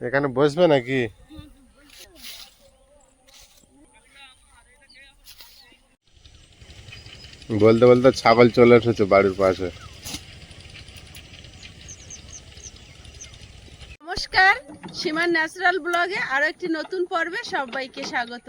এখানে বসবে নাকি? বলতে বলতে ছাগল চলে এসেছে বাড়ির পাশে। নমস্কার, সীমার ন্যাচারাল ব্লগে আরও একটি নতুন পর্বে সবাইকে স্বাগত।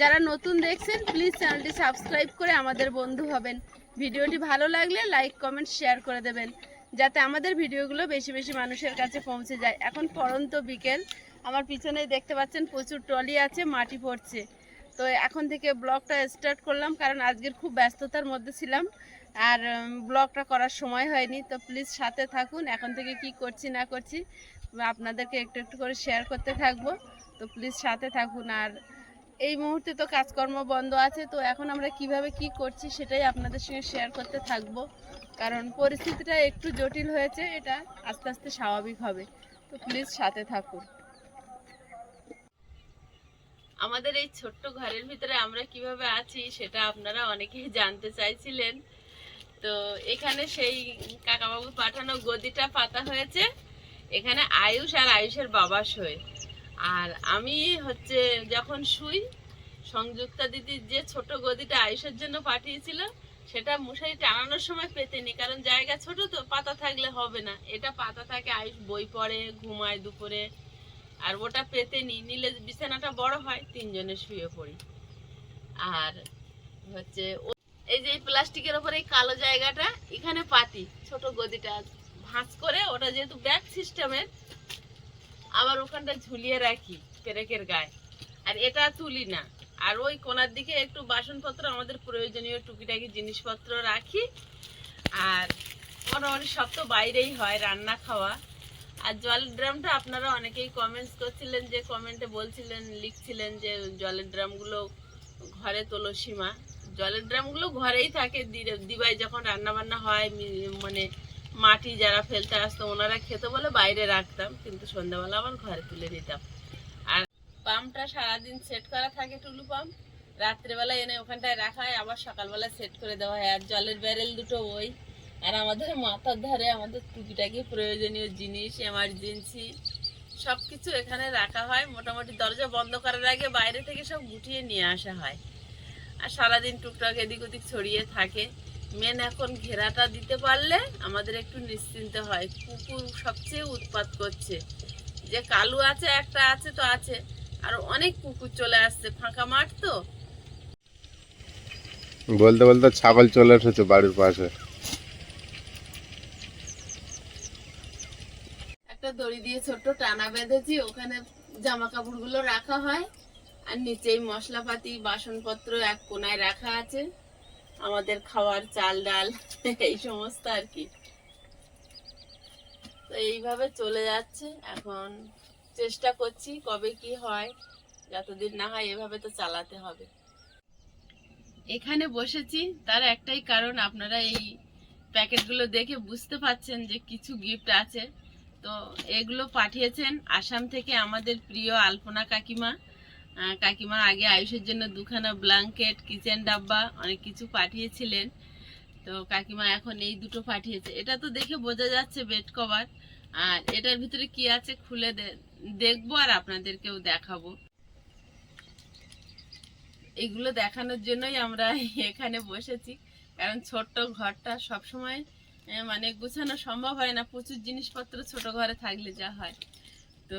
যারা নতুন দেখছেন প্লিজ চ্যানেলটি সাবস্ক্রাইব করে আমাদের বন্ধু হবেন। ভিডিওটি ভালো লাগলে লাইক কমেন্ট শেয়ার করে দেবেন। যাতে আমাদের ভিডিওগুলো বেশি বেশি মানুষের কাছে পৌঁছে যায়। এখন পরন্ত বিকেল। আমার পিছনেই দেখতে পাচ্ছেন প্রচুর ট্রলি আছে, মাটি পড়ছে তো এখন থেকে ব্লগটা স্টার্ট করলাম, কারণ আজকের খুব ব্যস্ততার মধ্যে ছিলাম। আর ব্লগটা করার সময় হয়নি, তো প্লিজ সাথে থাকুন। এখন থেকে কি করছি না করছি আপনাদেরকে একটু একটু করে শেয়ার করতে থাকব। তো প্লিজ সাথে থাকুন। আর এই মুহূর্তে তো কাজকর্ম বন্ধ আছে, তো এখন আমরা কীভাবে কি করছি সেটাই আপনাদের সঙ্গে শেয়ার করতে থাকব। কারণ পরিস্থিতিটা একটু জটিল হয়েছে, এটা আস্তে আস্তে স্বাভাবিক হবে। তো প্লিজ সাথে থাকুন। আমাদের এই ছোট্ট ঘরের ভিতরে আমরা কীভাবে আছি সেটা আপনারা অনেকেই জানতে চাইছিলেন। তো এখানে সেই কাকাবাবু পাঠানো গদিটা পাতা হয়েছে। এখানে আয়ুষ আর আয়ুষের বাবা শোয়। আর আমি হচ্ছে যখন শুই, সংযুক্তা দিদির যে ছোট গদিটা আয়ুষের জন্য পাঠিয়েছিল সেটা মশারি টানানোর সময় পেতে পেতেনি কারণ জায়গা ছোট তো, পাতা থাকলে হবে না। এটা পাতা থাকে, আয়ুষ বই পড়ে, ঘুমায় দুপুরে, আর ওটা পেতে নি নিলে বিছানাটা বড় হয়, তিনজনে শুয়ে পড়ি। আর হচ্ছে এই যে প্লাস্টিকের ওপরে এই কালো জায়গাটা, এখানে পাতি, ছোট গদিটা ভাঁজ করে, ওটা যেহেতু ব্যাগ সিস্টেমের, আবার ওখানটা ঝুলিয়ে রাখি, পেরেকের গায়ে। আর এটা তুলি না। আর ওই কোনার দিকে একটু বাসনপত্র, আমাদের প্রয়োজনীয় টুকিটাকি জিনিসপত্র রাখি। আর মোটামুটি সব তো বাইরেই হয় রান্না খাওয়া। আর জলের ড্রামটা আপনারা অনেকেই কমেন্টস করছিলেন যে কমেন্টে বলছিলেন, লিখছিলেন যে, জলের ড্রামগুলো ঘরে তোলো সীমা জলের ড্রামগুলো ঘরেই থাকে। দিবাই যখন রান্না বান্না হয় মানে মাটি যারা ফেলতে আসতো, ওনারা খেতে বলে বাইরে রাখতাম। কিন্তু সন্ধ্যাবেলা আবার ঘরে তুলে নিতাম। পাম্পটা সারাদিন সেট করা থাকে টুলু পাম্প। রাত্রেবেলা এনে ওখানটায় রাখা হয়, আবার সকালবেলা সেট করে দেওয়া হয়। আর জলের ব্যারেল দুটো ওই আর আমাদের মাথার ধারে আমাদের টুকিটাকি প্রয়োজনীয় জিনিস এমার্জেন্সি সব কিছু এখানে রাখা হয়। মোটামুটি দরজা বন্ধ করার আগে বাইরে থেকে সব গুটিয়ে নিয়ে আসা হয়। আর সারাদিন টুকটাক এদিক ওদিক ছড়িয়ে থাকে। মেন এখন ঘেরাটা দিতে পারলে আমাদের একটু নিশ্চিন্ত হয়। কুকুর সবচেয়ে উৎপাত করছে। যে কালু আছে, একটা আছে তো আছে। আর অনেক কুকুর চলে আসছে ফাঁকা মাঠ তো। বলতে বলতে ছাগল চলে এসেছে বাড়ির পাশে। একটা দড়ি দিয়ে ছোট্ট টানা বেঁধেছি ওখানে জামা কাপড়গুলো রাখা হয় আর নিচেই মশলাপাতি বাসনপত্র এক কোনায় রাখা আছে আমাদের খাওয়ার চাল ডাল এই সমস্ত আর কি। তো এইভাবে চলে যাচ্ছে এখন। চেষ্টা করছি কবে কি হয়। যতদিন না হয় এভাবে তো চালাতে হবে। এখানে বসেছি, তার একটাই কারণ আপনারা এই প্যাকেটগুলো দেখে বুঝতে পাচ্ছেন যে কিছু গিফট আছে। তো এগুলো পাঠিয়েছেন আসাম থেকে আমাদের প্রিয় আলপনা কাকিমা। কাকিমা আগে আয়ুষের জন্য দুখানা ব্ল্যাঙ্কেট, কিচেন ডাব্বা, অনেক কিছু পাঠিয়েছিলেন। তো কাকিমা এখন এই দুটো পাঠিয়েছে। এটা তো দেখে বোঝা যাচ্ছে বেড কভার। আর এটার ভিতরে কি আছে খুলে দেখব আর আপনাদেরকেও দেখাবো। এগুলো দেখানোর জন্যই আমরা এখানে বসেছি, কারণ ছোট্ট ঘরটা সবসময় মানে গুছানো সম্ভব হয় না, প্রচুর জিনিসপত্র ছোট ঘরে থাকলে যা হয়। তো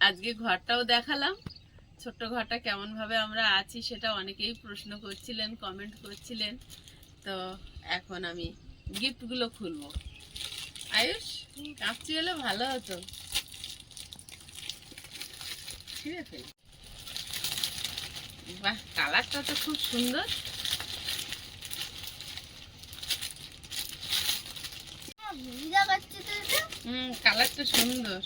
আজকে ঘরটাও দেখালাম, ছোট্ট ঘরটা কেমন ভাবে আমরা আছি সেটা অনেকেই প্রশ্ন করছিলেন কমেন্ট করছিলেন। তো এখন আমি গিফটগুলো খুলবো। আয়ুষ কাঁপছি হলে ভালো হতো। আছে? বাহ কালারটা তো খুব সুন্দর। হুম কালারটা সুন্দর।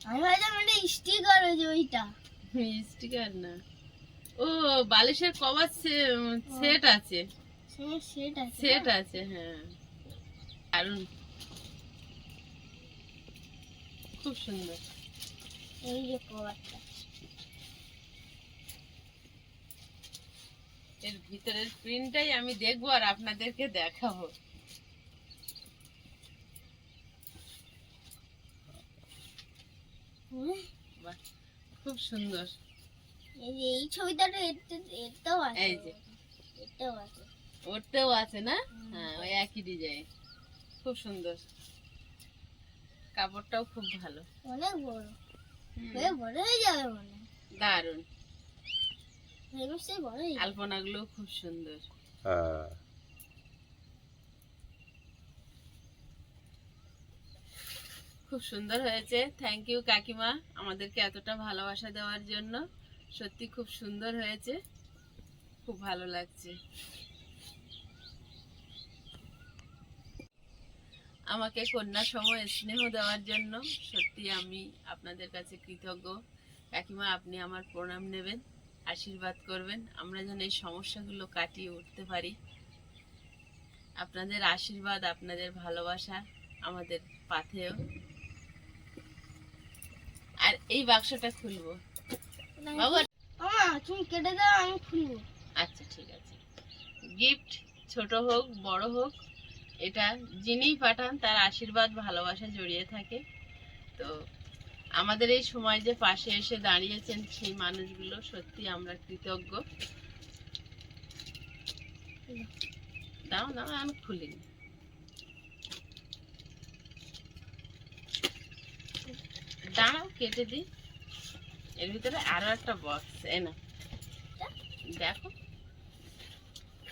আমি ভাবলাম এটা স্টিকার ওই যে ওইটা স্টিকার না। ও বালিশের কভার সেট আছে। সেট আছে সেট আছে হ্যাঁ। দারুণ। খুব সুন্দর। এই যে কভারটা। এর ভিতরের প্রিন্টটাই আমি দেখব আর আপনাদেরকে দেখাবো। খুব সুন্দর। এই ছবিটা এটাও আছে। এই যে। এটাও আছে। ওরটাও আছে না? হ্যাঁ ওই একই ডিজাইন খুব সুন্দর। কাপড়টাও খুব ভালো। অনেক বড়। হয়ে বড় হয়ে যাবে মনে। দারুণ। আলপনাগুলো খুব সুন্দর। হ্যাঁ। খুব সুন্দর হয়েছে। থ্যাংক ইউ কাকিমা। আমাদেরকে এতটা ভালোবাসা দেওয়ার জন্য। সত্যি খুব সুন্দর হয়েছে। খুব ভালো লাগছে। আমাকে কন্যা সময় স্নেহ দেওয়ার জন্য সত্যি আমি আপনাদের কাছে কৃতজ্ঞ। কাকিমা আপনি আমার প্রণাম নেবেন আশীর্বাদ করবেন। আমরা যেন এই সমস্যাগুলো কাটিয়ে উঠতে পারি। আপনাদের আশীর্বাদ আপনাদের ভালোবাসা আমাদের পাথেও আর এই বাক্সটা খুলবো। বাবা তুমি কেটে দাও আমি খুলবো। আচ্ছা ঠিক আছে। গিফট ছোট হোক বড় হোক এটা যিনিই পাঠান, তার আশীর্বাদ, ভালোবাসা জড়িয়ে থাকে। তো আমাদের এই সময় যে পাশে এসে দাঁড়িয়েছেন সেই মানুষগুলো সত্যি আমরা কৃতজ্ঞ। দাও দাও, আমি খুলিনি দাঁড়াও, কেটে দিই। এর ভিতরে আরও একটা বক্স এ না। দেখো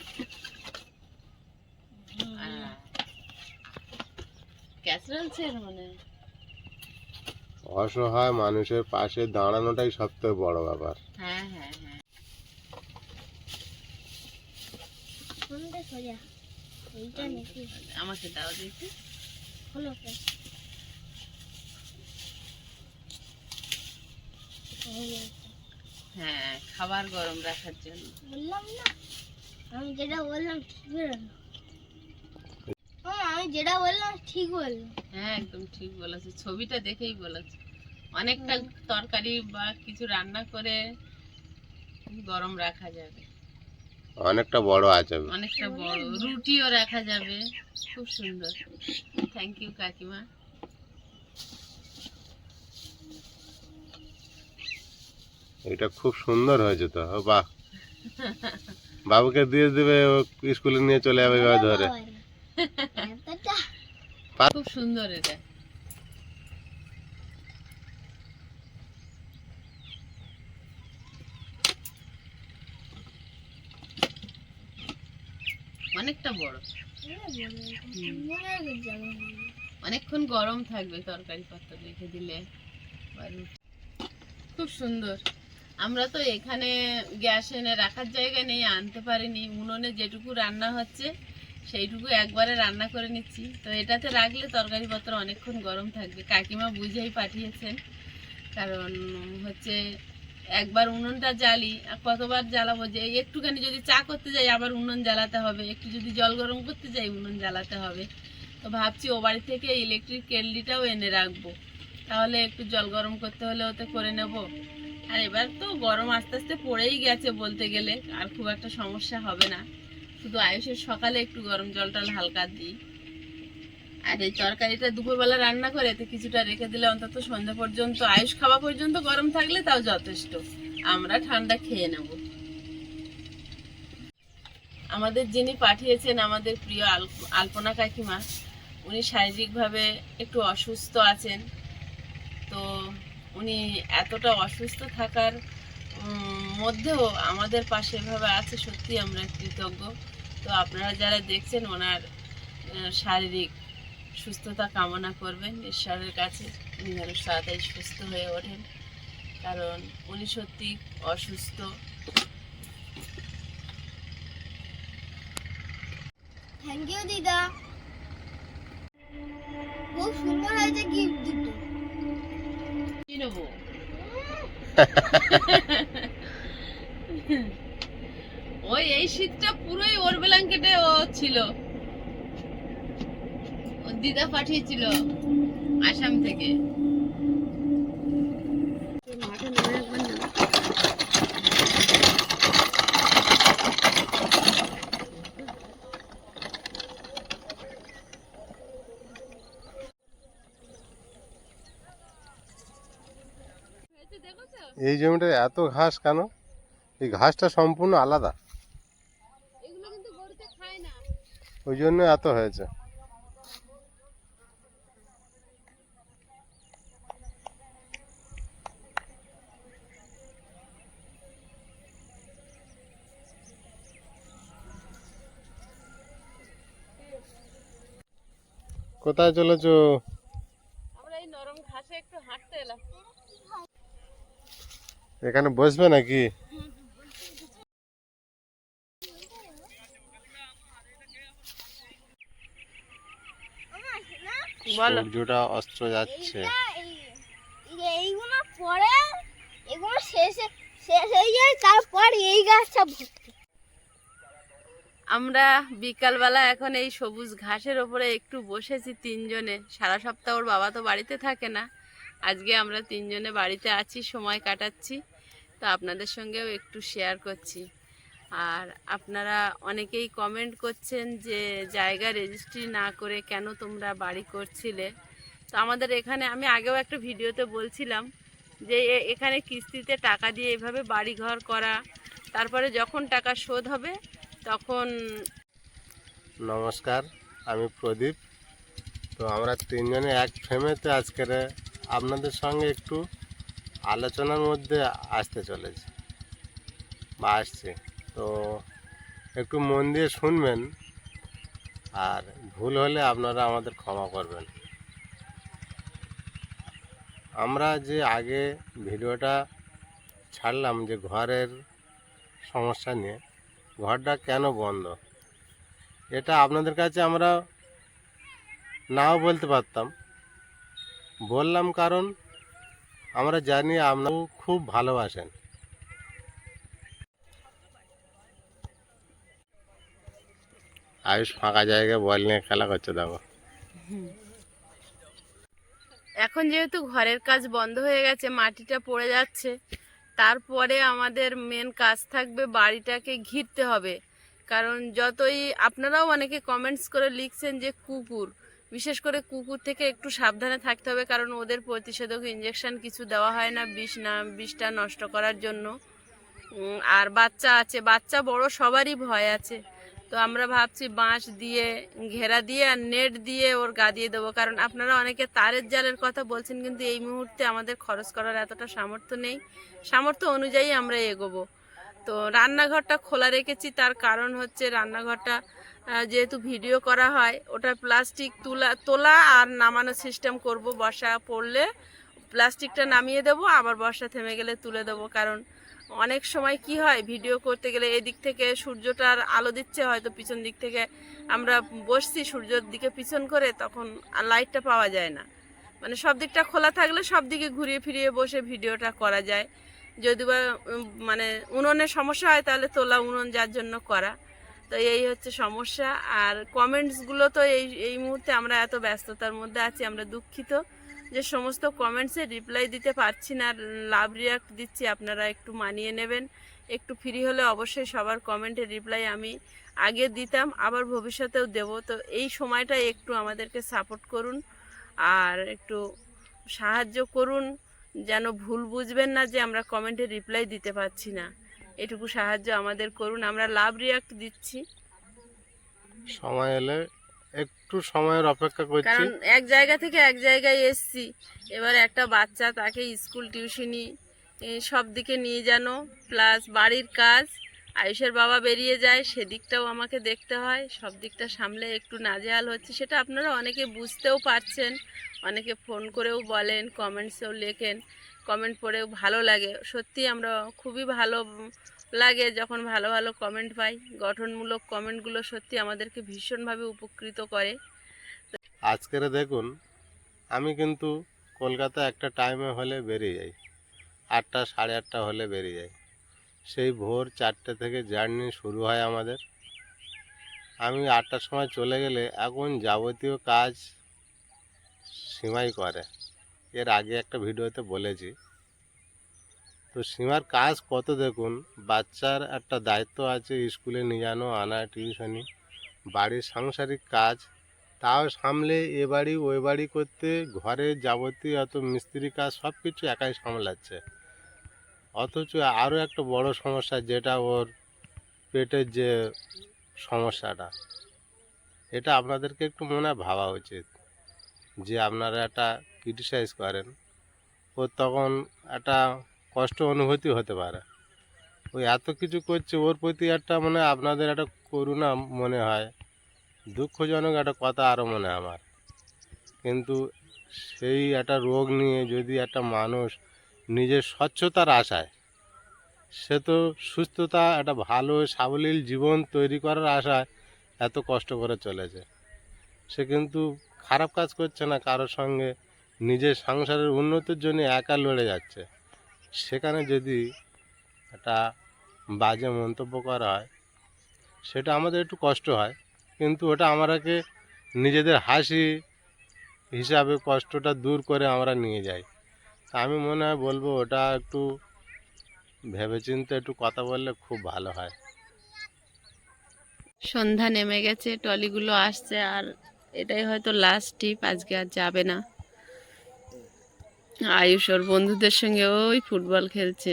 ক্যাসেরল সেট মনে হয়। অসহায় মানুষের পাশে দাঁড়ানোটাই সব থেকে বড় ব্যাপার। হ্যাঁ হ্যাঁ হ্যাঁ। আমাকে দাও দেখি। হলো হ্যাঁ খাবার গরম রাখার জন্য। বললাম না। আমি যেটা বললাম ঠিক যেটা বললাম ঠিক বললাম হ্যাঁ একদম ঠিক বলেছ। ছবিটা দেখেই বলেছ। অনেকটা তরকারি বা কিছু রান্না করে গরম রাখা যাবে। অনেকটা বড় আছে অনেকটা বড়। রুটিও রাখা যাবে। খুব সুন্দর। থ্যাংক ইউ কাকিমা। এটা খুব সুন্দর হয়েছে তো। বাহ। বাবুকে দিয়ে দিবে ও স্কুলে নিয়ে চলে যাবে ধরে। এতটা খুব সুন্দর এটা। অনেকটা বড়। অনেকক্ষণ গরম থাকবে তরকারি পত্র রেখে দিলে খুব সুন্দর। আমরা তো এখানে গ্যাস এনে রাখার জায়গা নেই, আনতে পারিনি। উনুনে যেটুকু রান্না হচ্ছে সেইটুকু একবারে রান্না করে নিচ্ছি। তো এটাতে রাখলে তরকারি পত্র অনেকক্ষণ গরম থাকবে। কাকিমা বুঝেই পাঠিয়েছেন। কারণ হচ্ছে একবার উনুনটা জ্বালি, আর কতবার জ্বালাবো যে একটুখানি যদি চা করতে যাই, আবার উনুন জ্বালাতে হবে। একটু যদি জল গরম করতে যাই, উনুন জ্বালাতে হবে। তো ভাবছি ও বাড়ি থেকে ইলেকট্রিক কেটলিটাও এনে রাখব। তাহলে একটু জল গরম করতে হলে ওতে করে নেব। আর এবার তো গরম আস্তে আস্তে পড়েই গেছে বলতে গেলে। আর খুব একটা সমস্যা হবে না। শুধু আয়ুষের সকালে একটু গরম জলটা হালকা দিই। আর এই তরকারিটা দুপুরবেলা রান্না করে এতে কিছুটা রেখে দিলে অন্তত সন্ধ্যা পর্যন্ত, আয়ুষ খাওয়া পর্যন্ত গরম থাকলে তাও যথেষ্ট। আমরা ঠান্ডা খেয়ে নেব। আমাদের যিনি পাঠিয়েছেন আমাদের প্রিয় আল- আলপনা কাকিমা, উনি শারীরিকভাবে একটু অসুস্থ আছেন। তো উনি এতটা অসুস্থ থাকার মধ্যেও আমাদের পাশে এভাবে আছে সত্যি আমরা কৃতজ্ঞ। তো আপনারা যারা দেখছেন ওনার শারীরিক সুস্থতা কামনা করবেন। ঈশ্বরের কাছে উনি যেন তাড়াতাড়ি সুস্থ হয়ে ওঠেন। কারণ উনি সত্যি অসুস্থ। থ্যাংক ইউ দিদা। খুব সুন্দর হয়েছে গিফট দুটো। কি নেব? ওই, এই শীতটা পুরোই ওর ব্ল্যাঙ্কেটে ও ছিল। দিদা পাঠিয়েছিল আসাম থেকে। এই জমিটা এত ঘাস কেন? এই ঘাসটা সম্পূর্ণ আলাদা এগুলো কিন্তু গরুতে খায় না ওই জন্য এত হয়েছে। কোথায় চলেছো? আমরা এই নরম ঘাসে একটু হাঁটতে এলাম। এখানে বসবে নাকি বলো সূর্যটা অস্ত্র যাচ্ছে। এইগুলো পরে এগুলো শেষে শেষ হয়ে যায় তারপর এই গাছটা আমরা বিকালবেলা এখন এই সবুজ ঘাসের ওপরে একটু বসেছি তিনজনে। সারা সপ্তাহ ওর বাবা তো বাড়িতে থাকে না। আজকে আমরা তিনজনে বাড়িতে আছি সময় কাটাচ্ছি। তো আপনাদের সঙ্গেও একটু শেয়ার করছি। আর আপনারা অনেকেই কমেন্ট করছেন যে জায়গা রেজিস্ট্রি না করে কেন তোমরা বাড়ি করছিলে। তো আমাদের এখানে, আমি আগেও একটা ভিডিওতে বলছিলাম যে এখানে কিস্তিতে টাকা দিয়ে এভাবে বাড়ি ঘর করা, তারপরে যখন টাকা শোধ হবে তখন নমস্কার, আমি প্রদীপ। তো আমরা তিনজনে এক ফ্রেমেতে আজকের আপনাদের সঙ্গে একটু আলোচনার মধ্যে আসতে চলেছি বা আসছে। তো একটু মন দিয়ে শুনবেন। আর ভুল হলে আপনারা আমাদের ক্ষমা করবেন। আমরা যে আগে ভিডিওটা ছাড়লাম যে ঘরের সমস্যা নিয়ে, ঘরটা কেন বন্ধ? এটা আপনাদের কাছে আমরা নাও বলতে পারতাম। বললাম কারণ আমরা জানি আপনারাও খুব ভালোবাসেন। আয়ুষ ফাঁকা জায়গায় বল নিয়ে খেলা করছে, দেখো। এখন যেহেতু ঘরের কাজ বন্ধ হয়ে গেছে, মাটিটা পড়ে যাচ্ছে, তারপরে আমাদের মেন কাজ থাকবে বাড়িটাকে ঘিরতে হবে। কারণ যতই, আপনারাও অনেকে কমেন্টস করে লিখছেন যে কুকুর, বিশেষ করে কুকুর থেকে একটু সাবধানে থাকতে হবে, কারণ ওদের প্রতিষেধক ইঞ্জেকশন কিছু দেওয়া হয় না বিষ না, বিষটা নষ্ট করার জন্য। আর বাচ্চা আছে, বাচ্চা বড় সবারই ভয় আছে। তো আমরা ভাবছি বাঁশ দিয়ে, ঘেরা দিয়ে আর নেট দিয়ে ওর গা দিয়ে দেবো। কারণ আপনারা অনেকে তারের জালের কথা বলছেন, কিন্তু এই মুহূর্তে আমাদের খরচ করার এতটা সামর্থ্য নেই। সামর্থ্য অনুযায়ী আমরা এগোবো। তো রান্নাঘরটা খোলা রেখেছি, তার কারণ হচ্ছে রান্নাঘরটা যেহেতু ভিডিও করা হয়, ওটা প্লাস্টিক তুলা, তোলা আর নামানো সিস্টেম করব। বর্ষা পড়লে প্লাস্টিকটা নামিয়ে দেবো, আবার বর্ষা থেমে গেলে তুলে দেবো। কারণ অনেক সময় কি হয় ভিডিও করতে গেলে এদিক থেকে সূর্যটার আলো দিচ্ছে, হয়তো পিছন দিক থেকে আমরা বসছি সূর্যের দিকে পিছন করে, তখন লাইটটা পাওয়া যায় না। মানে সব দিকটা খোলা থাকলে সব দিকে ঘুরিয়ে ফিরিয়ে বসে ভিডিওটা করা যায়। যদি বা মানে উনুনের সমস্যা হয়, তাহলে তোলা উনুন যার জন্য করা। তো এই হচ্ছে সমস্যা। আর কমেন্টসগুলো তো এই এই মুহূর্তে আমরা এত ব্যস্ততার মধ্যে আছি, আমরা দুঃখিত। যে সমস্ত কমেন্টসে রিপ্লাই দিতে পারছি না, লাভ রিয়াক্ট দিচ্ছি, আপনারা একটু মানিয়ে নেবেন। একটু ফ্রি হলে অবশ্যই সবার কমেন্টের রিপ্লাই আমি আগে দিতাম, আবার ভবিষ্যতেও দেব। তো এই সময়টা একটু আমাদেরকে সাপোর্ট করুন আর একটু সাহায্য করুন, যেন ভুল বুঝবেন না যে আমরা কমেন্টে রিপ্লাই দিতে পারছি না। এটুকু সাহায্য আমাদের করুন। আমরা লাভ রিয়াক্ট দিচ্ছি। সময় এলে একটু সময়ের অপেক্ষা করছি। কারণ এক জায়গা থেকে এক জায়গায় এসছি। এবার একটা বাচ্চা তাকে স্কুল টিউশনি সব দিকে নিয়ে যেন। প্লাস বাড়ির কাজ, আয়ুষের বাবা বেরিয়ে যায়, সেদিকটাও আমাকে দেখতে হয়। সব দিকটা সামলে একটু নাজেহাল হচ্ছে, সেটা আপনারা অনেকে বুঝতেও পারছেন। অনেকে ফোন করেও বলেন, কমেন্টসেও লেখেন। কমেন্ট পড়েও ভালো লাগে। সত্যি আমরা খুবই ভালো লাগে যখন ভালো ভালো কমেন্ট পাই। গঠনমূলক কমেন্টগুলো সত্যি আমাদেরকে ভীষণভাবে উপকৃত করে। আজকের দেখুন, আমি কিন্তু কলকাতা একটা টাইমে হলে বেরিয়ে যাই। আটটা, সাড়ে আটটা হলে বেরিয়ে যাই। সেই ভোর চারটে থেকে জার্নি শুরু হয় আমাদের। আমি আটটার সময় চলে গেলে এখন যাবতীয় কাজ সীমাই করে। এর আগে একটা ভিডিওতে বলেছি। তো সীমার কাজ কত দেখুন? বাচ্চার একটা দায়িত্ব আছে স্কুলে নিয়ে যানো আনা টিউশনি, বাড়ির সাংসারিক কাজ। তাও সামলে এ বাড়ি ওই বাড়ি করতে, ঘরে যাবতীয় এত মিস্ত্রি কাজ, সব কিছু একাই সামলাচ্ছে। অথচ আরও একটা বড় সমস্যা, যেটা ওর পেটের যে সমস্যাটা, এটা আপনাদেরকে একটু মনে ভাবা উচিত, যে আপনারা একটা ক্রিটিসাইজ করেন। ওর তখন একটা কষ্ট অনুভূতি হতে পারে। ওই এত কিছু করছে, ওর প্রতি একটা মানে আপনাদের একটা করুণা মনে হয়। দুঃখজনক একটা কথা আরও মনে আমার। কিন্তু সেই একটা রোগ নিয়ে যদি একটা মানুষ নিজের স্বচ্ছতার আশায়, সে তো সুস্থতা, একটা ভালো, সাবলীল জীবন তৈরি করার আশায় এত কষ্ট করে চলেছে। সে কিন্তু খারাপ কাজ করছে না, কারোর সঙ্গে নিজের সংসারের উন্নতির জন্য একা লড়ে যাচ্ছে। সেখানে যদি একটা বাজে মন্তব্য করা হয়, সেটা আমাদের একটু কষ্ট হয়। কিন্তু ওটা আমারাকে নিজেদের হাসি হিসাবে কষ্টটা দূর করে আমরা নিয়ে যাই। তা আমি মনে হয় বলব ওটা একটু ভেবেচিন্তে একটু কথা বললে খুব ভালো হয়। সন্ধ্যা নেমে গেছে টলিগুলো আসছে, আর এটাই হয়তো লাস্ট টিপ আজকে আর যাবে না। আয়ুষ ওর বন্ধুদের সঙ্গে ওই ফুটবল খেলছে।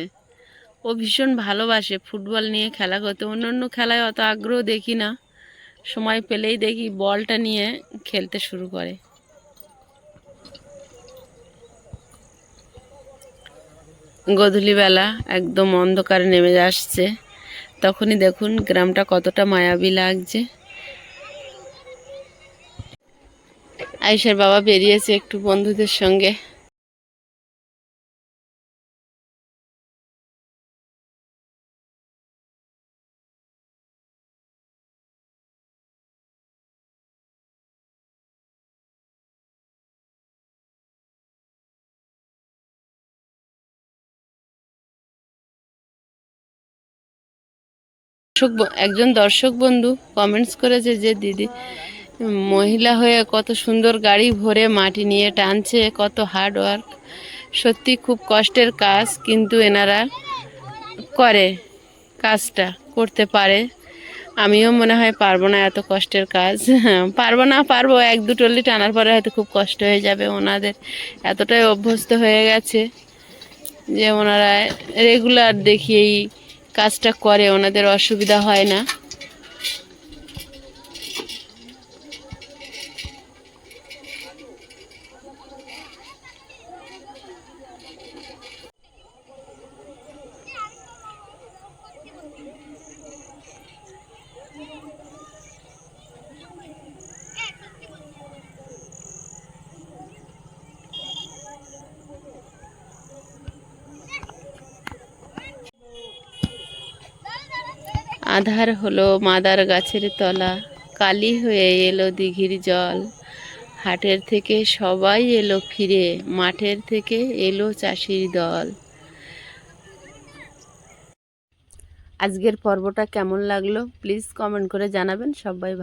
ও ভীষণ ভালোবাসে ফুটবল নিয়ে খেলা করতে। অন্য অন্য খেলায় অত আগ্রহ দেখি না। সময় পেলেই দেখি বলটা নিয়ে খেলতে শুরু করে। গধূলিবেলা একদম অন্ধকারে নেমে আসছে। তখনই দেখুন গ্রামটা কতটা মায়াবী লাগছে। আয়েশার বাবা বেরিয়েছে একটু বন্ধুদের সঙ্গে। দর্শক একজন দর্শক বন্ধু কমেন্টস করেছে যে, দিদি, মহিলা হয়ে কত সুন্দর গাড়ি ভরে মাটি নিয়ে টানছে, কত হার্ড ওয়ার্ক সত্যি খুব কষ্টের কাজ, কিন্তু এনারা করে, কাজটা করতে পারে। আমিও মনে হয় পারব না এত কষ্টের কাজ। পারব না, পারব, এক দুটলি টানার পরে হয়তো খুব কষ্ট হয়ে যাবে। ওনাদের এতটাই অভ্যস্ত হয়ে গেছে যে, ওনারা রেগুলার দেখি এই কাজটা করে ওনাদের অসুবিধা হয় না। আধার হলো মাদার গাছের তলা, কালি হয়ে এলো দিঘির জল। হাটের থেকে সবাই এলো ফিরে, মাঠের থেকে এলো চাষির দল। আজকের পর্বটা কেমন লাগল? প্লিজ কমেন্ট করে জানাবেন। সবাই ভালো